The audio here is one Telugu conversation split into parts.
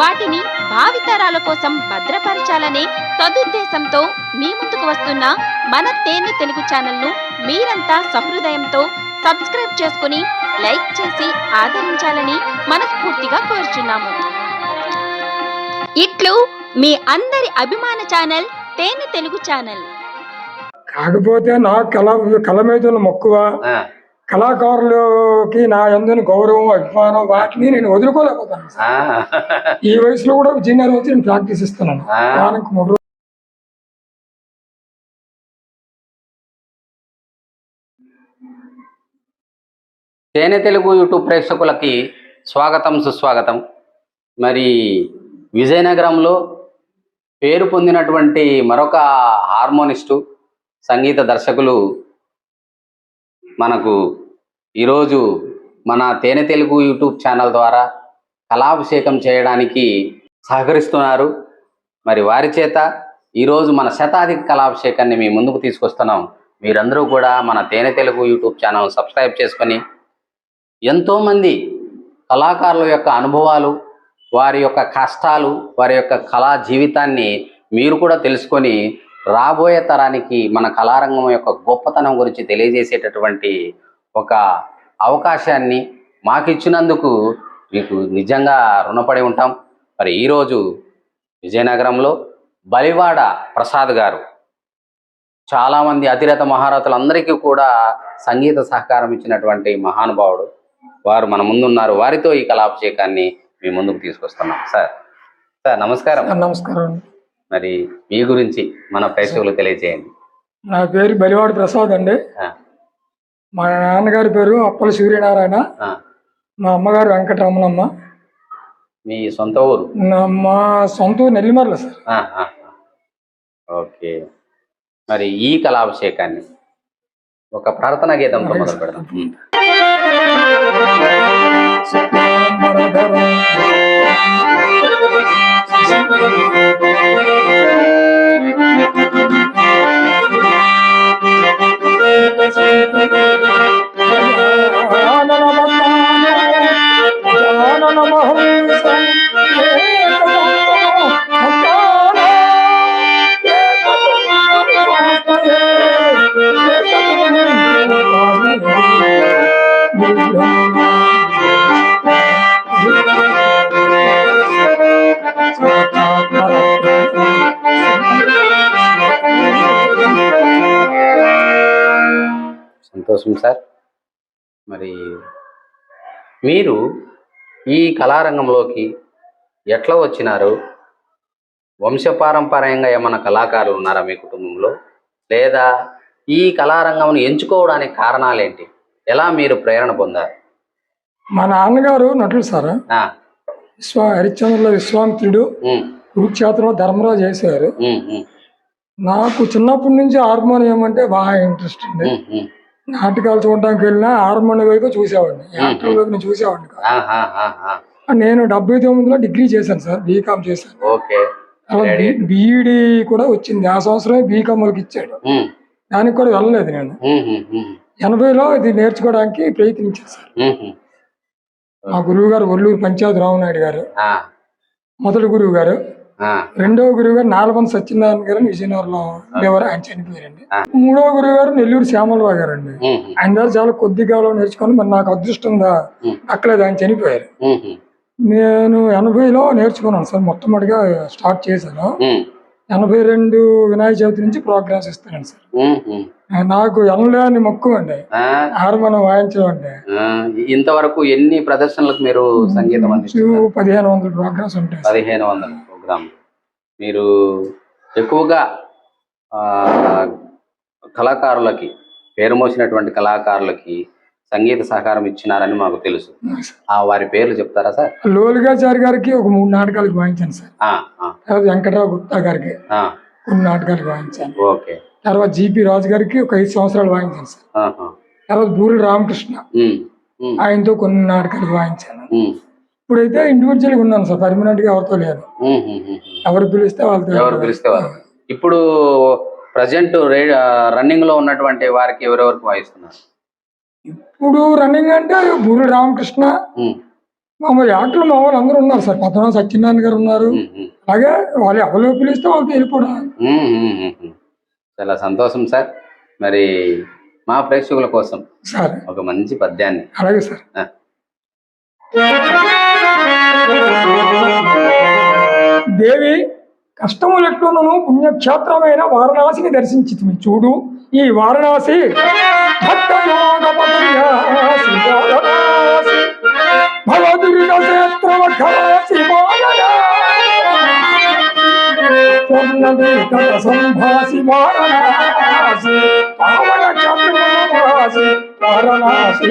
వాటిని భావితరాల కోసం భద్రపరచాలనే సదుద్దేశంతో మీ ముందుకు వస్తున్న మన తేనె తెలుగు ఛానల్ను మీరంతా సహృదయంతో సబ్స్క్రైబ్ చేసుకుని లైక్ చేసి ఆదరించాలని మనస్ఫూర్తిగా కోరుచున్నాము. ఇట్లు మీ అందరి అభిమాన ఛానల్ తేనె తెలుగు ఛానల్. కాకపోతే నా కళ కళ మీద మక్కువ కళాకారులకి నా ఎందుని గౌరవం అభిమానం వాటిని నేను వదులుకోలేకపోతాను ఈ వయసులో కూడా విజయనగరం వచ్చి నేను ప్రాక్టీస్ ఇస్తున్నాను. వారానికి మూడు. తేనె తెలుగు యూట్యూబ్ ప్రేక్షకులకి స్వాగతం సుస్వాగతం మరి విజయనగరంలో పేరు పొందినటువంటి మరొక హార్మోనిస్టు సంగీత దర్శకులు మనకు ఈరోజు మన తేనె తెలుగు యూట్యూబ్ ఛానల్ ద్వారా కళాభిషేకం చేయడానికి సహకరిస్తున్నారు. మరి వారి చేత ఈరోజు మన శతాధిక కళాభిషేకాన్ని మీ ముందుకు తీసుకొస్తున్నాం. మీరందరూ కూడా మన తేనె తెలుగు యూట్యూబ్ ఛానల్ సబ్స్క్రైబ్ చేసుకొని ఎంతోమంది కళాకారుల యొక్క అనుభవాలు వారి యొక్క కష్టాలు వారి యొక్క కళా జీవితాన్ని మీరు కూడా తెలుసుకొని రాబోయే తరానికి మన కళారంగం యొక్క గొప్పతనం గురించి తెలియజేసేటటువంటి ఒక అవకాశాన్ని మాకు ఇచ్చినందుకు మీకు నిజంగా రుణపడి ఉంటాం. మరి ఈరోజు విజయనగరంలో బలివాడ ప్రసాద్ గారు చాలామంది అతిరథ మహారథులందరికీ కూడా సంగీత సహకారం ఇచ్చినటువంటి మహానుభావుడు. వారు మన ముందున్నారు. వారితో ఈ కళాభిషేకాన్ని మీ ముందుకు తీసుకొస్తున్నాం. సార్ సార్ నమస్కారం. నమస్కారం. మరి మీ గురించి మన ప్రేక్షకులు తెలియజేయండి. నా పేరు బలివాడి ప్రసాద్ అండి. మా నాన్నగారి పేరు అప్పల సూర్యనారాయణ. ఆ, మా అమ్మగారు వెంకటరమణమ్మ. మీ సొంత ఊరు? మా సొంత ఊరు నెల్లిమర్ల సార్. ఆ, ఆ, ఆ. ఓకే. మరి ఈ కళాభిషేకాన్ని ఒక ప్రార్థనా గీతంతో మొదలు పెడదాం. సంతోషం సార్. మరి మీరు ఈ కళారంగంలోకి ఎట్లా వచ్చినారు? వంశపారంపర్యంగా ఏమైనా కళాకారులు ఉన్నారా మీ కుటుంబంలో? లేదా ఈ కళారంగంను ఎంచుకోవడానికి కారణాలేంటి? ఎలా మీరు ప్రేరణ పొందారు? మా నాన్నగారు నటులు సార్. విశ్వ హరిశ్చంద్రుల విశ్వామిత్రుడు ఉమ్, కురుక్షేత్రంలో ధర్మరాజు చేశారు. నాకు చిన్నప్పటి నుంచి హార్మోనియం అంటే బాగా ఇంట్రెస్ట్ అండి. నాటకాలు చూడడానికి వెళ్ళినా హార్మోనియం వైపు చూసేవాడిని. యాక్టర్ వైపు నేను చూసేవాడిని కాదు. నేను డెబ్బై తొమ్మిదిలో డిగ్రీ చేశాను సార్ బీకామ్ చేశాను. బీఈడి కూడా వచ్చింది. ఆ సంవత్సరమే బీకామ్ వాళ్ళకి ఇచ్చాడు. దానికి కూడా వెళ్ళలేదు నేను. ఎనభైలో ఇది నేర్చుకోవడానికి ప్రయత్నించాను సార్. మా గురువు గారు ఒల్లూరు పంచాయత్ రామనాయుడు గారు ఆ, మొదటి గురువు గారు రెండవ గురువు గారు నాలుగొంద సత్యనారాయణ గారు విజయనగరంలో ఉండేవారు ఆయన చనిపోయారండి. మూడవ గురువు గారు నెల్లూరు శ్యామలరావు గారు అండి ఆయన దగ్గర చాలా కొద్ది కాలం నేర్చుకొని మరి నాకు అదృష్టం దా ఉమ్. అక్కలేదు ఆయన చనిపోయారు. నేను ఎనభైలో నేర్చుకున్నాను సార్ మొట్టమొదటిగా స్టార్ట్ చేశాను. ఎనభై రెండు వినాయక చవితి నుంచి ప్రోగ్రామ్స్ ఇస్తున్నాను సార్. నాకు ఎనలేని మక్కువ అండి. ఆ, హార్మోనియం వాయించడం ఆ, ఇంతవరకు ఎన్ని ప్రదర్శనలకు మీరు సంగీతం పదిహేను వందల ప్రోగ్రామ్స్ ఉంటాయి. పదిహేను వందల ప్రోగ్రామ్. మీరు ఎక్కువగా ఆ, కళాకారులకి పేరు మోసినటువంటి కళాకారులకి సంగీత సహకారం ఇచ్చినారని మాకు తెలుసు. ఆ వారి పేర్లు చెప్తారా సార్? లోలిగాచారి గారికి ఒక మూడు నాటకాలకు వాయించాను సార్. తర్వాత వెంకటరావు గుప్తా గారికి కొన్ని నాటకాలకు వాయించాను. ఓకే. తర్వాత జీపీ రాజు గారికి ఒక ఐదు సంవత్సరాలు వాయించాను సార్. తర్వాత బూరి రామకృష్ణ ఆయనతో కొన్ని నాటకాలకు వాయించాను. ఇప్పుడైతే ఇండివిజువల్గా ఉన్నాను సార్. పర్మనెంట్గా ఎవరితో ఉమ్. ఎవరు పిలిస్తే వాళ్ళతో ఎవరు పిలిస్తే ఇప్పుడు ప్రజెంట్ రన్నింగ్లో ఉన్నటువంటి వారికి ఎవరెవరికి వాయిస్తున్నారు? ఇప్పుడు రన్నింగ్ అంటే బూరి రామకృష్ణ మామూలు యాక్టర్లు మా వాళ్ళు అందరూ ఉన్నారు సార్. పద్మనాభ సత్యనారాయణ గారు ఉన్నారు. అలాగే వాళ్ళు ఎవరు పిలిస్తే వాళ్ళతో వెళ్ళిపోవడం. చాలా సంతోషం సార్. మరి మా ప్రేక్షకుల కోసం సార్. ఒక మంచి పద్యాన్ని. అలాగే సార్. దేవి కష్టములెట్లునను పుణ్యక్షేత్రమైన వారణాసిని దర్శించి చూడు ఈ వారణాసి భక్తయోగ వారణాసి సంభాసి వారణాసి పావన చంద్రవాసి వారణాసి.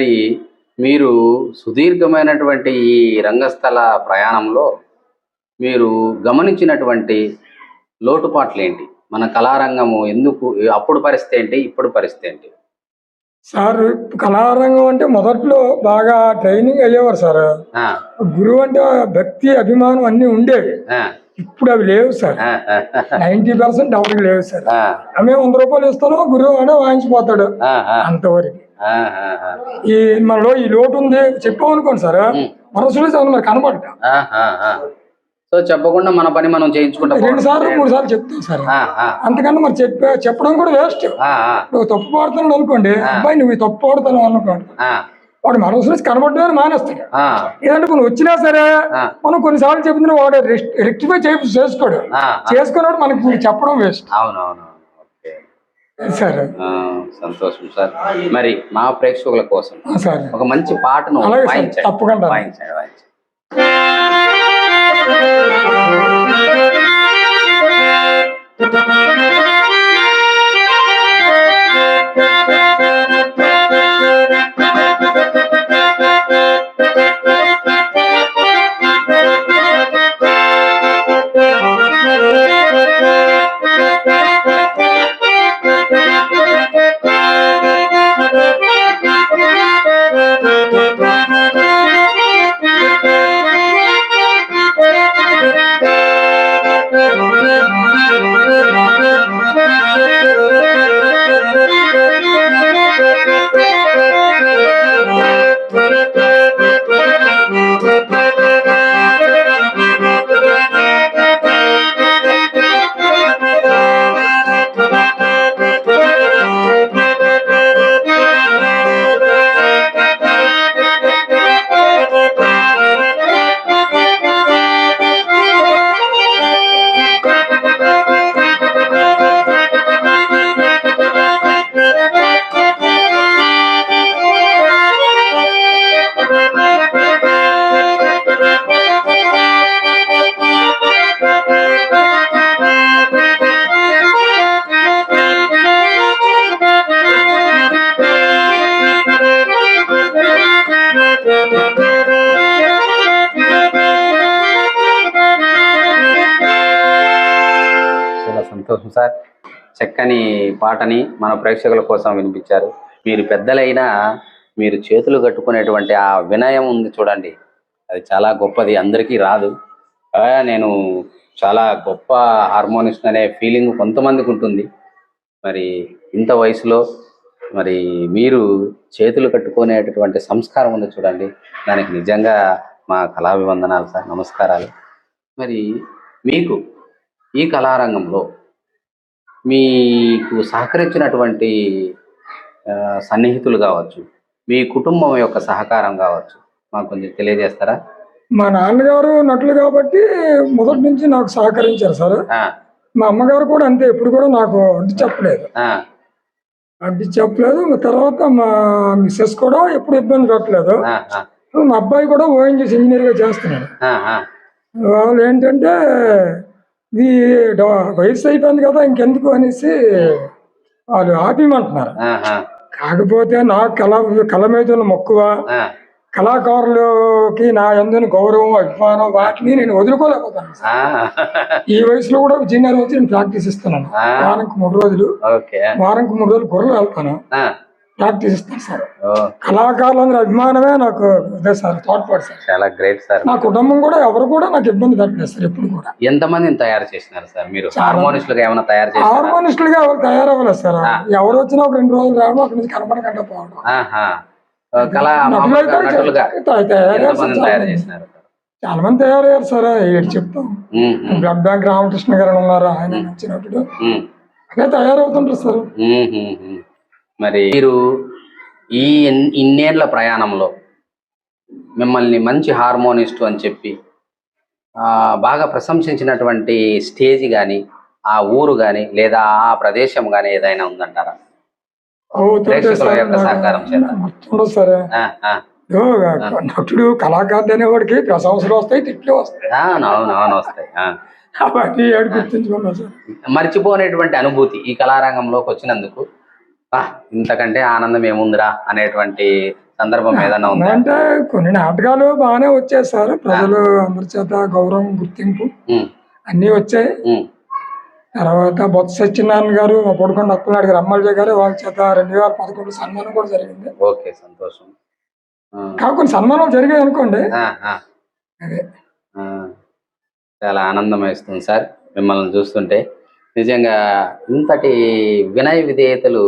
మరి మీరు సుదీర్ఘమైనటువంటి ఈ రంగస్థల ప్రయాణంలో మీరు గమనించినటువంటి లోటుపాట్లు ఏంటి? మన కళారంగము ఎందుకు అప్పుడు పరిస్థితి ఏంటి ఇప్పుడు పరిస్థితి ఏంటి? సార్ కళారంగం అంటే మొదట్లో బాగా ట్రైనింగ్ అయ్యేవారు సార్. ఆ, గురువు అంటే భక్తి అభిమానం అన్ని ఉండేవి. ఇప్పుడు అవి లేవు సార్. నైన్టీ పర్సెంట్ ఎవరికి లేవు సార్. ఆమె వంద రూపాయలు ఇస్తాను గురువు అంటే వాయించిపోతాడు. అంతవరకు. ఈ మనలో ఈ లోటు ఉంది చెప్పాం అనుకోండి సార్. మనసులో చదువు మరి కనబడట. సో చెప్పకుండా మన పని మనం చేయించుకుంటా రెండు సార్లు మూడు సార్లు చెప్తాం సార్. అంతకన్నా మరి చెప్పే చెప్పడం కూడా వేస్ట్. నువ్వు తప్పు పాడుతున్నాడు అనుకోండి అబ్బాయి నువ్వు తప్పు పాడుతున్నావు అనుకోండి వాడు మనసు నుంచి కనబడమే మానేస్తాడు. ఏదంటే మనం వచ్చినా సరే. మనం కొన్నిసార్లు చెప్తున్నా వాడు రెక్టిఫై చేసి చేసుకోడు. చేసుకున్నాడు మనకి చెప్పడం వేస్ట్. అవునవును. సార్. ఆ, సంతోషం సార్. మరి మా ప్రేక్షకుల కోసం ఒక మంచి పాటను వాయించండి. తప్పకుండా. వాయించండి వాయించండి. చక్కని పాటని మన ప్రేక్షకుల కోసం వినిపించారు. మీరు పెద్దలైనా మీరు చేతులు కట్టుకునేటువంటి ఆ వినయం ఉంది చూడండి. అది చాలా గొప్పది అందరికీ రాదు. నేను చాలా గొప్ప హార్మోనిస్ట్ అనే ఫీలింగ్ కొంతమందికి ఉంటుంది. మరి ఇంత వయసులో మరి మీరు చేతులు కట్టుకునేటటువంటి సంస్కారం ఉంది చూడండి. దానికి నిజంగా మా కళాభివందనాలు సార్ నమస్కారాలు. మరి మీకు ఈ కళారంగంలో మీకు సహకరించినటువంటి సన్నిహితులు కావచ్చు మీ కుటుంబం యొక్క సహకారం కావచ్చు మాకు కొంచెం తెలియజేస్తారా? మా నాన్నగారు నటులు కాబట్టి మొదటి నుంచి నాకు సహకరించారు సార్. మా అమ్మగారు కూడా అంతే ఎప్పుడు కూడా నాకు అడ్డు చెప్పలేదు. అడ్డు చెప్పలేదు తర్వాత మా మిస్సెస్ కూడా ఎప్పుడు ఇబ్బంది పెట్టలేదు మా అబ్బాయి కూడా ఓఎన్జీసీ ఇంజనీర్గా చేస్తున్నాడు. వాళ్ళు ఏంటంటే ఇది వయసు అయిపోయింది కదా ఇంకెందుకు అనేసి వాళ్ళు ఆపేయమంటున్నారు ఆ, ఆ, కాకపోతే నా కళ కళ మీద ఉన్న మక్కువ. కళాకారులకి నా ఎందుని గౌరవం అభిమానం వాటిని నేను వదులుకోలేకపోతాను ఈ వయసులో కూడా విజయనగరం వచ్చి నేను ప్రాక్టీస్ ఇస్తున్నాను. వారానికి మూడు రోజులు. వారానికి మూడు రోజులు గొర్రెలు వెళ్తాను. ప్రాక్టీస్ ఇస్తాను సార్. కళాకారులందరూ అభిమానమే నాకు అదే సార్ తోడ్పాటు సార్ చాలా గ్రేట్ సార్. నా కుటుంబం కూడా ఎవరు కూడా నాకు ఇబ్బంది పెట్టలేదు సార్ ఎప్పుడు కూడా. ఎంతమందిని తయారు చేసినారు సార్ మీరు? హార్మోనిస్టులుగా ఏమైనా తయారు చేశారా హార్మోనిస్టులుగా ఎవరు తయారవ్వలేదు సార్. ఎవరు వచ్చినా ఒక రెండు రోజులు రావడం అక్కడి నుంచి కనపడకుండా పోవడం. కళా ఎంతమందిని తయారు మంది. చేసినారు చాలా మంది తయారయ్యారు సార్ ఏడు చెప్తాం. బ్లడ్ బ్యాంక్ రామకృష్ణ గారు ఉన్నారు ఆయన నచ్చినప్పుడు. అదే తయారవుతుంటారు సార్. మరి మీరు ఈ ఇన్- ఇన్నేళ్ళ ప్రయాణంలో మిమ్మల్ని మంచి హార్మోనిస్టు అని చెప్పి ఆ, బాగా ప్రశంసించినటువంటి స్టేజ్ కానీ ఆ ఊరు కానీ లేదా ఆ ప్రదేశం కానీ ఏదైనా ఉందంటారా? ప్రేక్షకుల యొక్క సహకారం చేత. నటుడు కళాకారుడు అనేవాడికి ప్రశంసలు వస్తాయి తిట్లు వస్తాయి. ఆ, అవును అవును అవును వస్తాయి ఆ. అవన్నీ ఏడు గుర్తుంచుకున్నా సార్. మర్చిపోనేటువంటి అనుభూతి ఈ కళారంగంలోకి వచ్చినందుకు. "ఆ, ఇంతకంటే ఆనందం ఏముందిరా అనేటువంటి సందర్భం ఏదైనా ఉందా? అంటే కొన్ని నాటకాలు బాగానే వచ్చాయి సార్. ప్రజలు అందరి చేత గౌరవం గుర్తింపు అన్నీ వచ్చాయి. తర్వాత బొత్స సత్యనారాయణ గారు పొడుకొండ అప్పలనాయుడు గారు అమ్మాయి గారు వాళ్ళ చేత రెండు వేల పదకొండు సన్మానం కూడా జరిగింది. ఓకే సంతోషం. కొన్ని సన్మానాలు జరిగాయి అనుకోండి. అదే. చాలా ఆనందం వేస్తుంది సార్ మిమ్మల్ని చూస్తుంటే. నిజంగా ఇంతటి వినయ విధేయతలు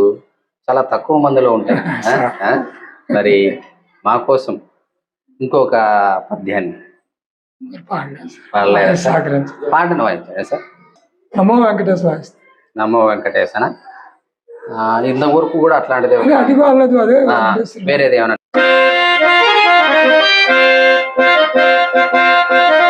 చాలా తక్కువ మందిలో ఉంటాయి? మరి మా కోసం ఇంకొక పద్యాన్ని. పాటను వాయించారా సార్? నమో వెంకటేశ్వర నమ్మో వెంకటేశన? ఇంత వరకు కూడా అట్లాంటిదే. వేరేది ఏమన్నా?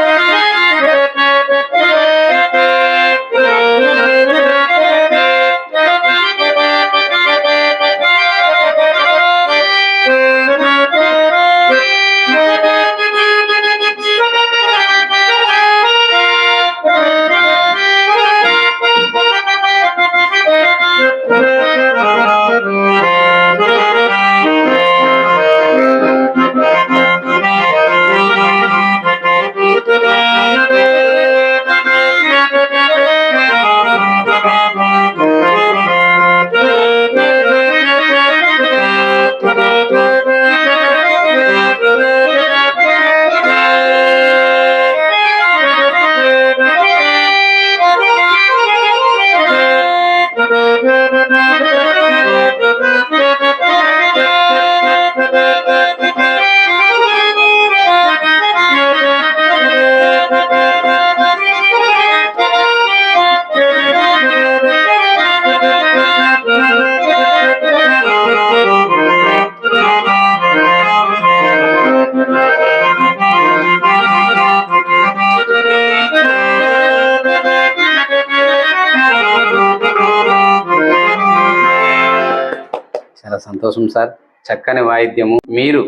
చాలా సంతోషం సార్. చక్కని వాయిద్యము. మీరు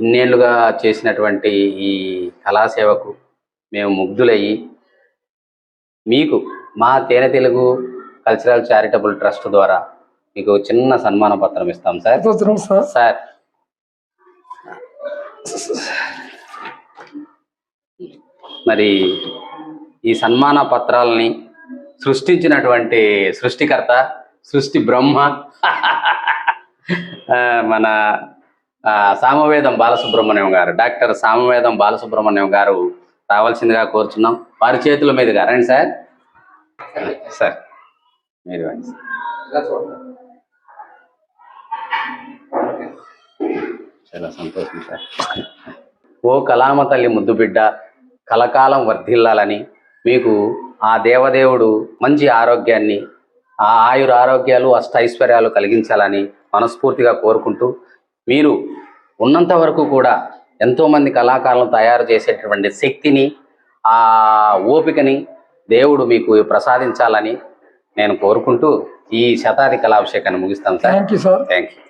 ఇన్నేళ్ళుగా చేసినటువంటి ఈ కళాసేవకు మేము ముగ్ధులయ్యి మీకు మా తేనె తెలుగు కల్చరల్ చారిటబుల్ ట్రస్ట్ ద్వారా మీకు చిన్న సన్మాన పత్రం ఇస్తాం సార్. సార్. మరి ఈ సన్మాన పత్రాలని సృష్టించినటువంటి సృష్టికర్త సృష్టి బ్రహ్మ. మన సామవేదం బాలసుబ్రహ్మణ్యం గారు డాక్టర్ సామవేదం బాలసుబ్రహ్మణ్యం గారు రావాల్సిందిగా కోరుచున్నాం. వారి చేతుల మీదుగా రండి సార్. సార్ మీరు చాలా సంతోషం సార్. ఓ కలామ తల్లి ముద్దు బిడ్డ కలకాలం వర్ధిల్లాలని మీకు ఆ దేవదేవుడు మంచి ఆరోగ్యాన్ని ఆ ఆయుర ఆరోగ్యాలు అష్టైశ్వర్యాలు కలిగించాలని మనస్ఫూర్తిగా కోరుకుంటూ మీరు ఉన్నంత వరకు కూడా ఎంతోమంది కళాకారులను తయారు చేసేటటువంటి శక్తిని ఆ ఓపికని దేవుడు మీకు ప్రసాదించాలని నేను కోరుకుంటూ ఈ శతాది కళాభిషేకాన్ని ముగిస్తాను sir. Thank you sir thank you